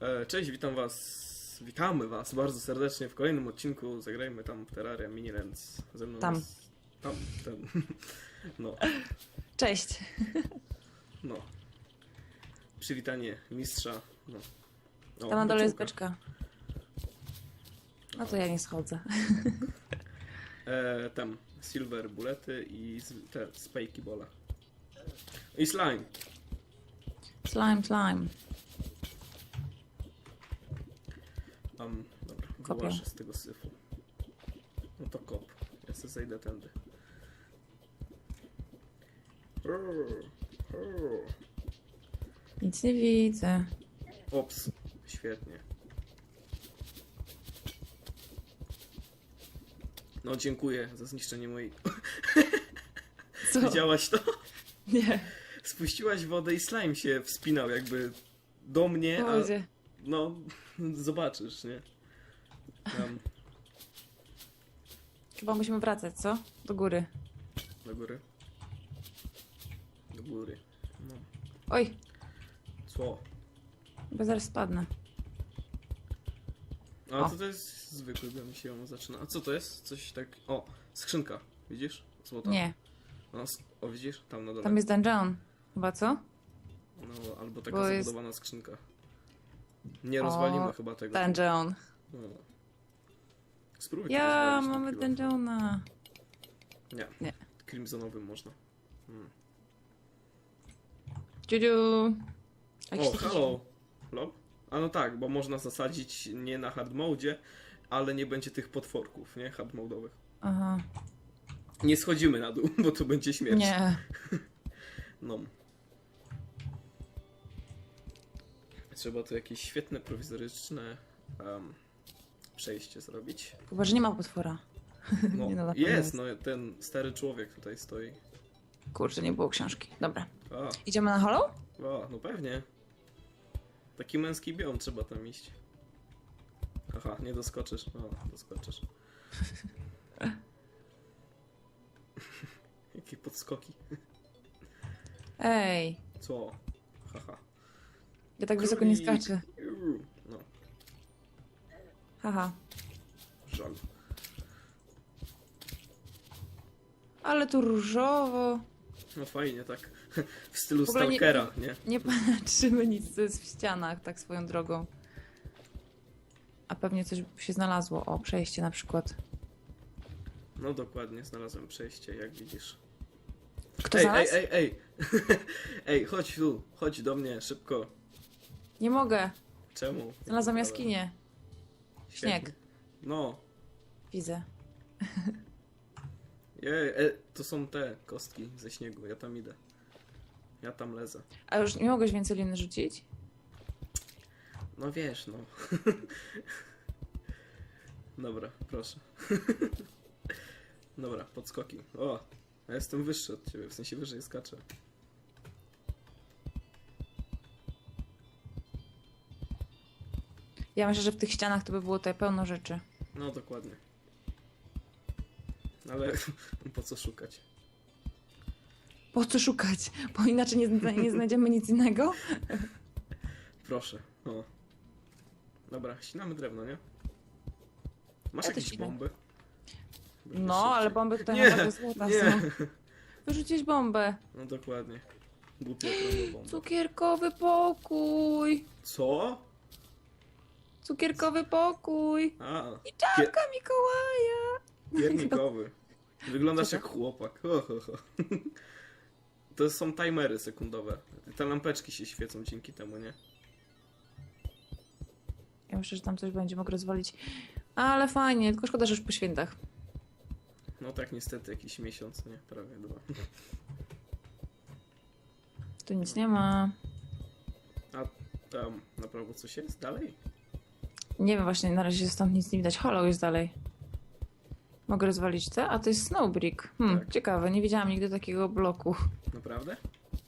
E, Cześć, witam was. Witamy was bardzo serdecznie w kolejnym odcinku. Zagrajmy tam w Terraria Minilands. Ze mną Tam. jest... Tam, ten. No, Cześć. no. Przywitanie mistrza. No. O, Tam na dole jest beczka. No to ja nie schodzę. E, tam, silver bulety i z- te spajki bola. I slime. Slime, slime. Tam, dobra, Kopię. wyłażę z tego syfu. No to kop. Ja sobie zejdę tędy. Nic nie widzę. Ops, świetnie. No dziękuję za zniszczenie mojej... Co? Widziałaś to? Nie. Spuściłaś wodę i slime się wspinał jakby do mnie, a... Boże. No, zobaczysz, nie? Tam, Chyba musimy wracać, co? Do góry. do góry. Do góry. No. Oj, Co? bo zaraz spadnę. A O. to to jest zwykły, bym się ją zaczyna. A co to jest? Coś tak... O, skrzynka. Widzisz? Złota. Nie, No, s- o widzisz? Tam na dole. tam jest dungeon. Chyba co? No, albo taka Bo jest- zabudowana skrzynka. Nie O, rozwalimy chyba tego. Dungeon. No. Spróbuj Ja, mamy dungeona. Nie. Nie. Crimsonowym można. Hmm. Dziudziu. O, halo! Lol? A no tak, bo można zasadzić nie na hard mode, ale nie będzie tych potworków, nie? Hard mode'owych. Aha. Nie schodzimy na dół, bo to będzie śmierć. Nie. No. Trzeba tu jakieś świetne, prowizoryczne em, przejście zrobić. Chyba, że nie ma potwora. No, Nie no, jest. no ten stary człowiek tutaj stoi. Kurczę, nie było książki. Dobra. A, Idziemy na hollow? a, no pewnie. Taki męski biom trzeba tam iść. Aha, nie doskoczysz. O, doskoczysz. Jakie podskoki. Ej, Co? Haha. Ja tak wysoko nie Królik. skaczę. No, Haha. żal. Ale tu różowo. No fajnie, tak. W stylu W ogóle nie- Stalkera, nie? Nie patrzymy nic, co jest w ścianach, tak swoją drogą. A pewnie coś by się znalazło. O, przejście na przykład. No dokładnie, znalazłem przejście, jak widzisz. Kto ej, znalazł? ej, ej, ej! ej, chodź tu, chodź do mnie, szybko. Nie mogę. Czemu? Znalazłam jaskinię. Świetnie. Śnieg. No. Widzę. Jej, e, to są te kostki ze śniegu, ja tam idę. Ja tam lezę. A już nie mogłeś więcej liny rzucić? No wiesz, no. Dobra, proszę. Dobra, podskoki. O, ja jestem wyższy od ciebie, w sensie wyżej skaczę. Ja myślę, że w tych ścianach to by było tutaj pełno rzeczy. No dokładnie. Ale po co szukać? Po co szukać? Bo inaczej nie, zna- nie znajdziemy nic innego. Proszę. O. Dobra, ścinamy drewno, nie? Masz Ja jakieś ścinam. bomby? Żeby No, szybciej. ale bomby tutaj Nie, na tego złota nie. są. Wyrzuciłeś bombę. No dokładnie. Głupia bomba. Cukierkowy pokój. Co? Cukierkowy pokój. A, I czapka Mikołaja. piernikowy. Wyglądasz jak chłopak. Ho, ho, ho. To są timery sekundowe. Te lampeczki się świecą dzięki temu, nie? Ja myślę, że tam coś będzie mogę rozwalić. Ale fajnie, tylko szkoda, że już po świętach. No tak niestety jakiś miesiąc, nie? Prawie dwa. Tu nic nie ma. A tam na prawo coś jest dalej? Nie wiem, właśnie na razie stąd nic nie widać. Hollow jest dalej. Mogę rozwalić te? A to jest Snowbrick. Hmm, Tak. ciekawe, nie widziałam nigdy takiego bloku. Naprawdę?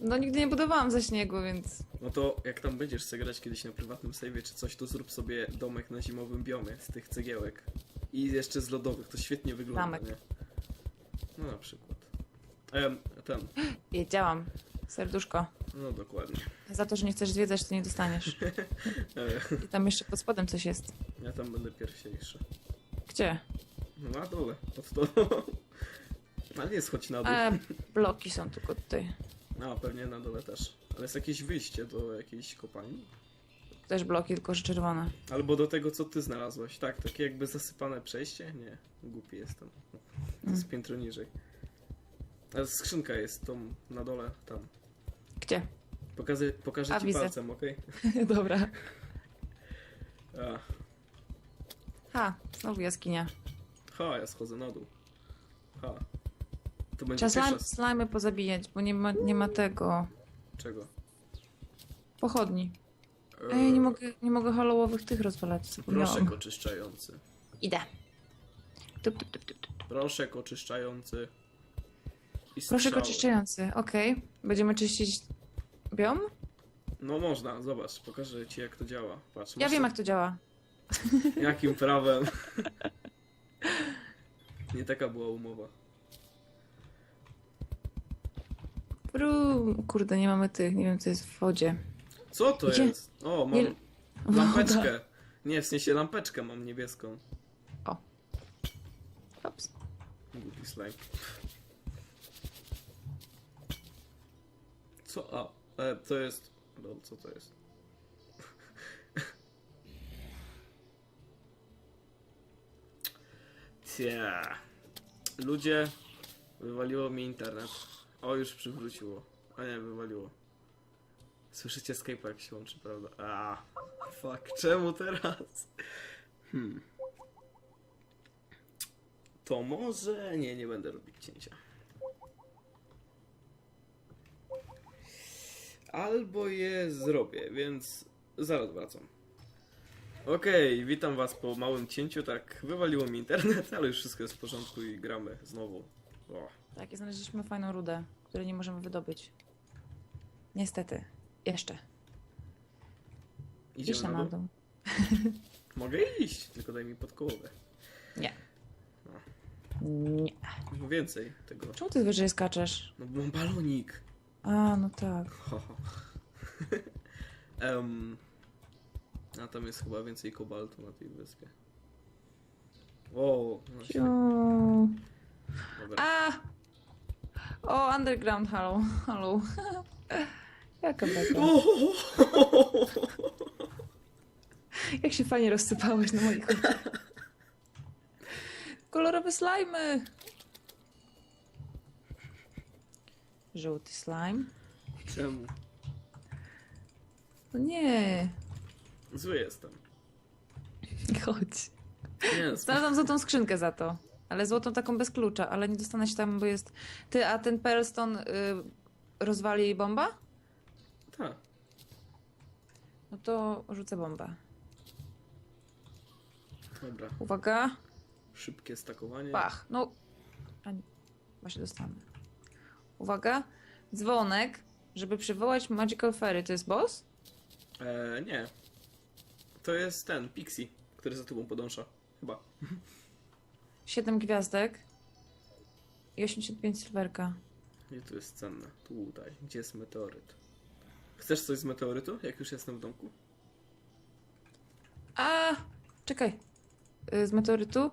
No nigdy nie budowałam ze śniegu, więc... No to jak tam będziesz sobie grać kiedyś na prywatnym save'ie czy coś, to zrób sobie domek na zimowym biomie z tych cegiełek. I jeszcze z lodowych, to świetnie wygląda, Zamek. nie? No na przykład. Em, ten, Wiedziałam. Serduszko. No dokładnie. Za to, że nie chcesz zwiedzać, to nie dostaniesz. E, I tam jeszcze pod spodem coś jest. ja tam będę pierwsiejszy. Gdzie? No na dole, pod tobą. Ale nie schodź na dół. A, bloki są tylko tutaj. No, pewnie na dole też. Ale jest jakieś wyjście do jakiejś kopalni? Też bloki, tylko że czerwone. Albo do tego, co ty znalazłaś. Tak, takie jakby zasypane przejście? Nie, głupi jestem. To jest Mm. piętro niżej. Ale skrzynka jest tą na dole, tam. Gdzie? Pokażę, pokażę A, ci widzę. palcem, okej? Dobra. Ha, znowu jaskinia. Ha, ja schodzę na dół. Ha. To będzie Trzeba slime, pierwsza... slimy pozabijać, bo nie ma, nie ma tego. Czego? Pochodni. Eee, Ej, nie mogę, nie mogę hallowowych tych rozwalać. Proszek oczyszczający. Idę. Tup, tup, tup, tup, tup. Proszek oczyszczający. I Proszek oczyszczający, okej. Będziemy czyścić biom? No można, zobacz, pokażę ci jak to działa. Patrz, Ja masz wiem jak to działa. Jakim prawem? Nie taka była umowa. Brum. Kurde, nie mamy tych, nie wiem co jest w wodzie. Co to Gdzie? jest? O, mam Nie- lampeczkę. Nie, w sensie lampeczkę mam niebieską. Ops. Głupi slime. Co? A, e, to jest... No, co to jest? Cia. Ludzie, wywaliło mi internet. O, już przywróciło. A nie, wywaliło. Słyszycie Skype'a jak się łączy, prawda? A, fuck, czemu teraz? Hmm. To może... Nie, nie będę robić cięcia. Albo je zrobię, więc zaraz wracam. Okej, witam was po małym cięciu, tak wywaliło mi internet, ale już wszystko jest w porządku i gramy znowu. O, Tak, i znaleźliśmy fajną rudę, której nie możemy wydobyć. Niestety. Jeszcze. Idziemy na na dół? Mogę iść, tylko daj mi podkołowę. Nie. No. Nie. Więcej tego. Czemu ty wyżej skaczesz? No bo mam balonik. A, no tak. Em, a tam jest chyba więcej kobaltu na tej wyspie. O, się, Ciu. dobra. A! O, underground, halo, halo. Jaka beka. Jak się fajnie rozsypałeś na moich oczach. Kolorowe slimy. Żółty slime. Czemu? No nie. Zły jestem. Chodź. Nie, Znalazłam złotą skrzynkę za to. Ale złotą taką bez klucza, ale nie dostanę się tam, bo jest... Ty, a ten Pearlstone y, rozwali bomba? tak. No to rzucę bombę. Dobra. Uwaga. Szybkie stakowanie. Pach. No. A nie. Właśnie dostanę. Uwaga. Dzwonek, żeby przywołać Magical Fairy. To jest boss? E, nie. To jest ten, Pixie, który za tobą podąża. Chyba. 7 gwiazdek. I 85 silverka. Gdzie tu jest cenne? Tutaj. Gdzie jest meteoryt? Chcesz coś z meteorytu, jak już jestem w domku? A! Czekaj. Y, Z meteorytu?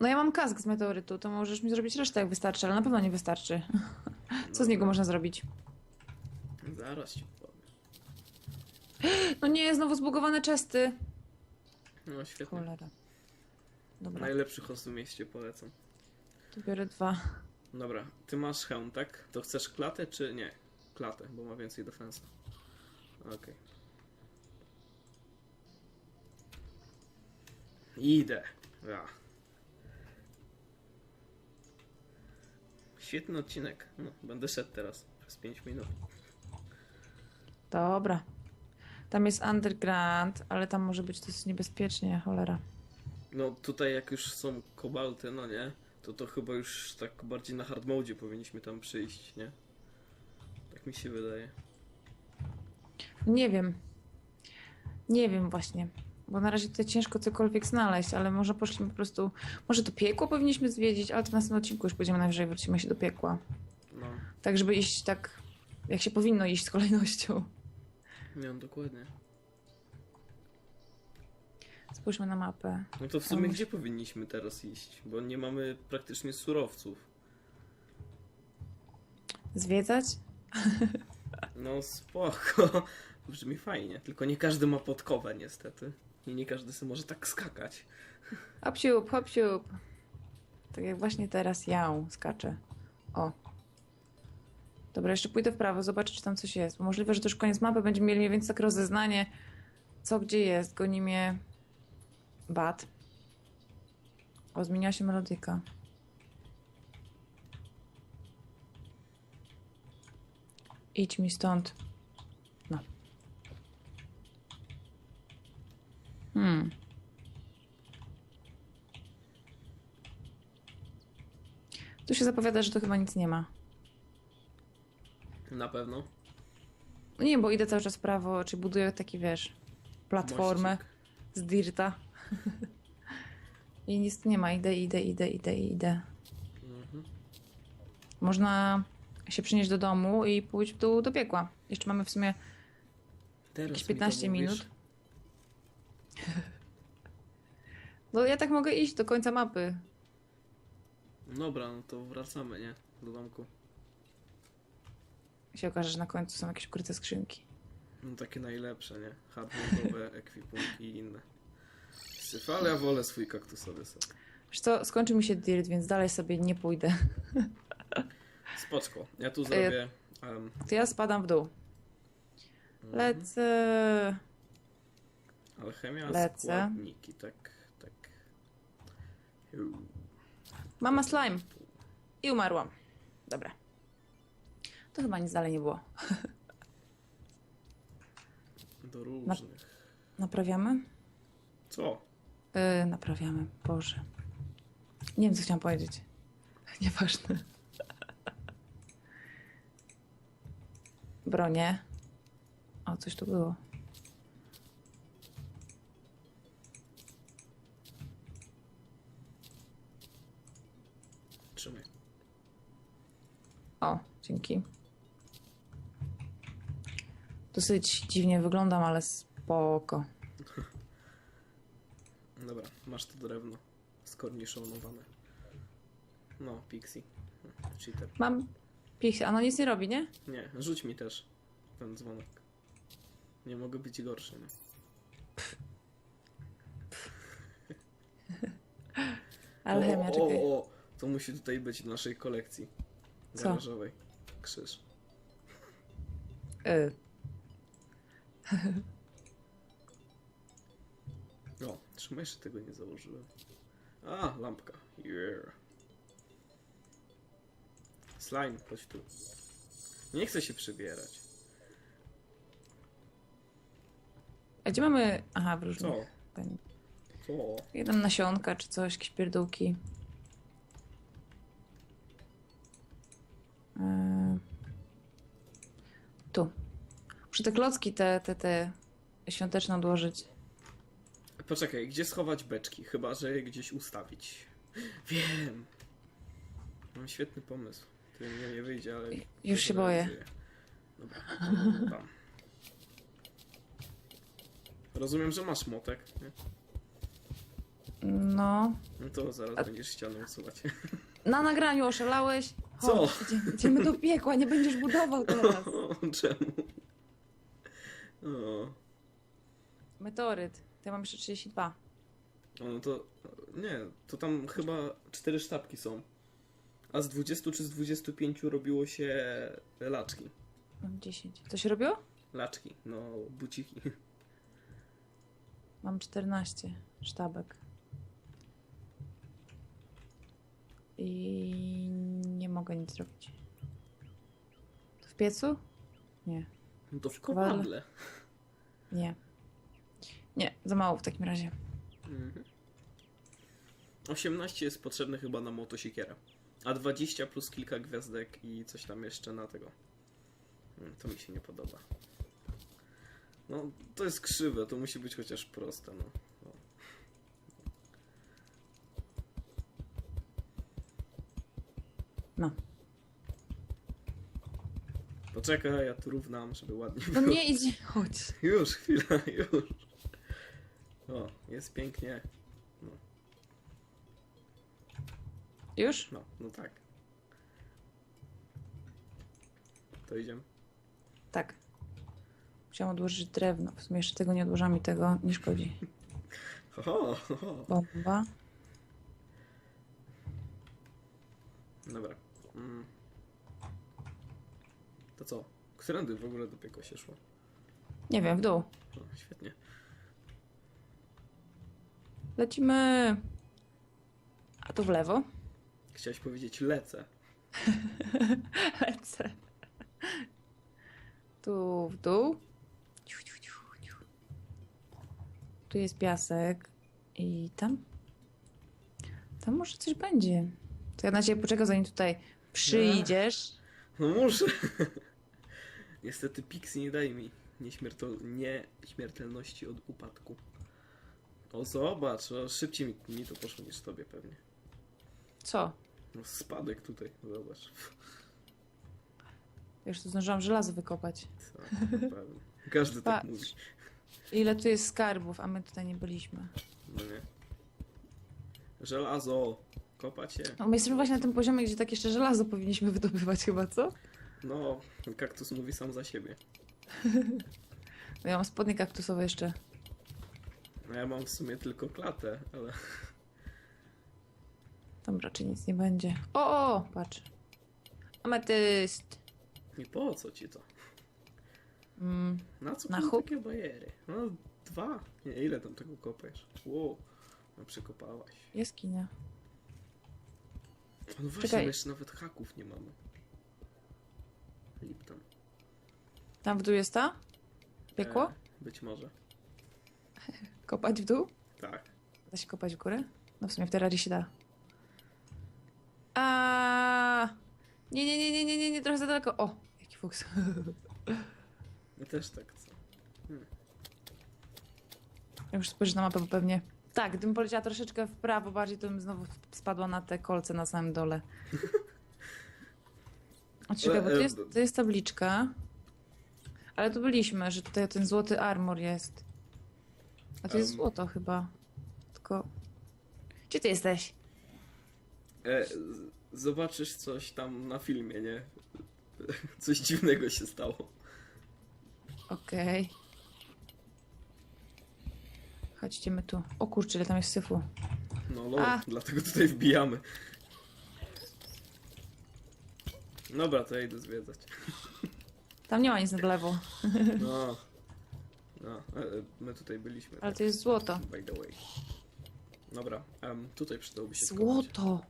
No ja mam kask z meteorytu, to możesz mi zrobić resztę jak wystarczy, ale na pewno nie wystarczy. Co z niego można zrobić? Zaraz ci powiem. No nie, znowu zbugowane chesty. No świetnie. Cholera. Dobra, Najlepszy host w mieście polecam. to biorę dwa. Dobra, ty masz hełm, tak? To chcesz klatę czy nie? Klatę, bo ma więcej defensa. Okej. Idę. Ja. Świetny odcinek. No, będę szedł teraz przez 5 minut. Dobra. Tam jest underground, ale tam może być dosyć niebezpiecznie, cholera. No tutaj jak już są kobalty, no nie? To to chyba już tak bardziej na hard mode powinniśmy tam przyjść, nie? Tak mi się wydaje. Nie wiem. Nie wiem właśnie. Bo na razie tutaj ciężko cokolwiek znaleźć, ale może poszliśmy po prostu. Może to piekło powinniśmy zwiedzić, ale to w następnym odcinku już pójdziemy najwyżej, wrócimy się do piekła. No. Tak, żeby iść tak jak się powinno iść z kolejnością. Nie, no dokładnie. Spójrzmy na mapę. No to w Tam sumie musi- gdzie powinniśmy teraz iść? Bo nie mamy praktycznie surowców. Zwiedzać? No spoko. Brzmi fajnie. Tylko nie każdy ma podkowę niestety. I nie każdy sobie może tak skakać. Hop siup. Tak jak właśnie teraz ja skaczę. O. Dobra, jeszcze pójdę w prawo, zobaczę, czy tam coś jest. Bo możliwe, że to koniec mapy, będziemy mieli mniej więcej tak rozeznanie, co gdzie jest. Goni mnie bat. O, zmieniła się melodyka. Idź mi stąd. Hmm. Tu się zapowiada, że to chyba nic nie ma. Na pewno. No nie, bo idę cały czas w prawo, czy buduję taki, wiesz, platformę Mościk. z dirta. I nic tu nie ma. Idę, idę, idę, idę, idę. Mhm. Można się przynieść do domu i pójść w dół do piekła. Jeszcze mamy w sumie Teraz jakieś mi to 15 mówisz? minut. No ja tak mogę iść do końca mapy. Dobra, no to wracamy, nie? Do domku. się okaże, że na końcu są jakieś ukryte skrzynki. No takie najlepsze, nie? Hardware'owe, ekwipunki i inne. Syf, ale ja wolę swój kaktusowy sok. Wiesz co, skończy mi się dirt, więc dalej sobie nie pójdę. Spoczko. Ja tu zrobię... Um, To ja spadam w dół. Lecę. Alchemia, Lecę. składniki, tak. Mama slime. I umarłam. Dobra. To chyba nic dalej nie było. Do różnych. Naprawiamy? Co? Yy, naprawiamy. Boże. Nie wiem, co chciałam powiedzieć. Nieważne. Bronie. O, coś tu było. Trzymaj. O, dzięki. Dosyć dziwnie wyglądam, ale spoko. Dobra, masz to drewno. Skorniszonowane. No, Pixie. Cheater. Mam pich, a no nic nie robi, nie? Nie, rzuć mi też ten dzwonek. Nie mogę być gorszy, nie? Alchemia, o, czekaj. o, o, to musi tutaj być w naszej kolekcji Co? garażowej. Krzyż. Y, O, trzymaj, jeszcze tego nie założyłem. A, lampka. Yeah. Slime, chodź tu. Nie chcę się przybierać. A gdzie mamy... Aha, w Co? różnych... Ten... Co? Jeden nasionka czy coś, jakieś pierdółki. Tu. Muszę te klocki te, te, te świąteczne odłożyć. Poczekaj, gdzie schować beczki? Chyba, że je gdzieś ustawić. Wiem. Mam świetny pomysł. Który mnie nie wyjdzie, ale... Już się boję. Dobra, tam. Rozumiem, że masz motek, nie? No. No to zaraz będziesz ścianę usuwać. Na nagraniu oszalałeś? Co? Chodź, idziemy, idziemy do piekła, nie będziesz budował teraz. Czemu? O, Meteoryt. To ja mam jeszcze 32. o, no to... Nie, to tam chyba cztery sztabki są. A z 20 czy z 25 robiło się laczki. Mam 10. Co się robiło? Laczki, no buciki. Mam 14 sztabek. I mogę nic zrobić. To w piecu? Nie. No to w kowadle. Nie. Nie, za mało w takim razie. Mhm. 18 jest potrzebne chyba na motosiekierę. A 20 plus kilka gwiazdek i coś tam jeszcze na tego. Mm, To mi się nie podoba. No, to jest krzywe, to musi być chociaż proste, no. No. No. Poczekaj, ja tu równam, żeby ładnie No było. nie idzie, chodź. Już, chwila, już. O, jest pięknie. Już? No, no tak. To idziemy. Tak. Musiałam odłożyć drewno. W sumie jeszcze tego nie odłożyłam i tego nie szkodzi. Ho, ho, ho, ho. Bomba. Dobra. Mm. To co? Którędy w ogóle do piekła się szło? Nie wiem, w dół. O, świetnie. Lecimy. A tu w lewo. Chciałeś powiedzieć lecę. Lecę. Tu w dół. Ciu, ciu, ciu, ciu. Tu jest piasek. I tam? Tam może coś będzie. To ja na ciebie poczekam, zanim tutaj przyjdziesz. No muszę. Niestety Pixie nie daje mi nieśmiertel... nieśmiertelności od upadku. O, zobacz, o, szybciej mi, mi to poszło niż tobie pewnie. Co? No, spadek tutaj, zobacz. Już tu zdążyłam żelazo wykopać. Co. Każdy tak Patrz. mówi. Ile tu jest skarbów, a my tutaj nie byliśmy. No nie. Żelazo, kopać się. No, my jesteśmy właśnie na tym poziomie, gdzie tak jeszcze żelazo powinniśmy wydobywać chyba, co? No, kaktus mówi sam za siebie. No ja mam spodnie kaktusowe jeszcze. No ja mam w sumie tylko klatę, ale... Tam raczej nic nie będzie. O, o, patrz. Ametyst. I po co ci to? Mm, Na co Na takie bajery? No, dwa. Nie, ile tam tego kopiesz? Wow, no przekopałaś. jaskinia. No właśnie, Czekaj. my jeszcze nawet haków nie mamy. Lipton. Tam w dół jest ta? Piekło? E, być może. Kopać w dół? Tak. Da się kopać w górę? No w sumie w terrarii się da. A Nie, nie, nie, nie, nie, nie, nie, trochę za daleko. O, jaki fuks. Ja też tak chcę. Ja muszę spojrzeć na mapę, bo pewnie... Tak, gdybym poleciała troszeczkę w prawo bardziej, to bym znowu spadła na te kolce na samym dole. A czekaj, bo e, jest, to jest tabliczka. Ale tu byliśmy, że tutaj ten złoty armor jest. A to jest Em. złoto chyba. Tylko... Gdzie ty jesteś? E, z- zobaczysz coś tam na filmie, nie? Coś dziwnego się stało. Okej. Chodźcie my tu. O kurczę, ile tam jest syfu. No, no, A. dlatego tutaj wbijamy. Dobra, to ja idę zwiedzać. Tam nie ma nic na lewo, No. No, e, e, my tutaj byliśmy. ale tak, to jest złoto. By the way. Dobra, em, tutaj przydałoby się. Złoto!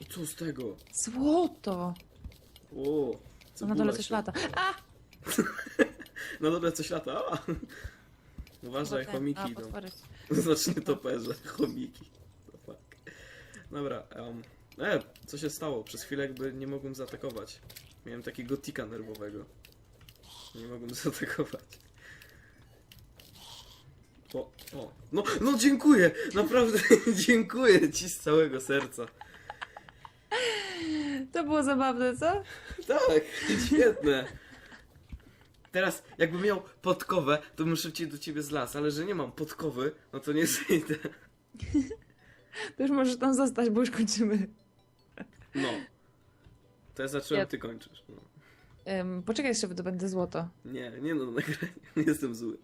I co z tego? Złoto! O, Co na dole coś lata. A! Na dole coś lata. A! Uważaj, ten- chomiki a, idą. potwory. Znacznie toperze, chomiki. Fuck. Dobra, um, e, co się stało? Przez chwilę jakby nie mogłem zaatakować. Miałem takiego tika nerwowego. Nie mogłem zaatakować. O, o, no, no dziękuję! Naprawdę dziękuję ci z całego serca. To było zabawne, co? Tak, świetne. Teraz, jakbym miał podkowę, to bym szybciej do ciebie zlasł, ale że nie mam podkowy, no to nie zejdę. To już możesz tam zostać, bo już kończymy. No. To ja zacząłem, Ja- ty kończysz. No. Ym, poczekaj jeszcze, wydobędę złoto. Nie, nie no, nagranie. Jestem zły.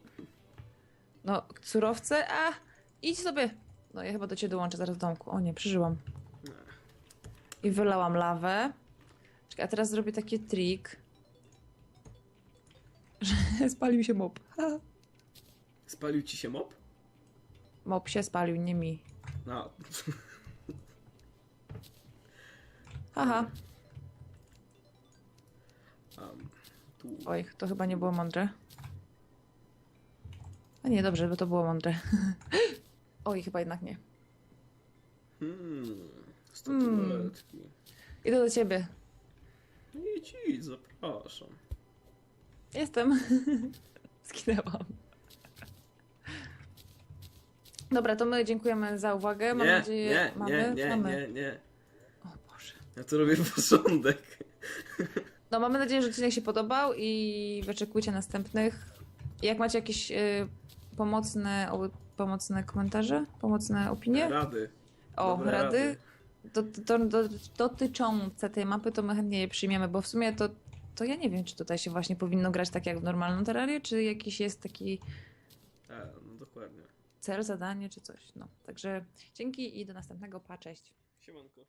No, surowce, a! Idź sobie! No, ja chyba do ciebie dołączę zaraz w domku. O nie, przeżyłam. I wylałam lawę. Czekaj, a teraz zrobię taki trik, że spalił się mop. Ha. Spalił ci się mop? Mop się spalił, nie mi. No. Haha. Um, tu. Oj, to chyba nie było mądre. A nie, dobrze, bo to było mądre. Oj, chyba jednak nie. Hmm. Statuetki. Idę do ciebie. Idź, idź, zapraszam. Jestem. Skinęłam. Dobra, to my dziękujemy za uwagę. Mam nie, nadzieję, nie, mamy. nie, nie, mamy. nie, nie. O Boże. Ja tu robię porządek. No mamy nadzieję, że odcinek się podobał i wyczekujcie następnych. Jak macie jakieś y, pomocne, o, pomocne komentarze, pomocne opinie? Rady. O, Dobre rady, rady. Do, do, do, dotyczące tej mapy, to my chętnie je przyjmiemy, bo w sumie to, to ja nie wiem, czy tutaj się właśnie powinno grać tak jak w normalną terrarię, czy jakiś jest taki E, no dokładnie. cel, zadanie, czy coś. No, także dzięki i do następnego. Pa, cześć. Siemanko.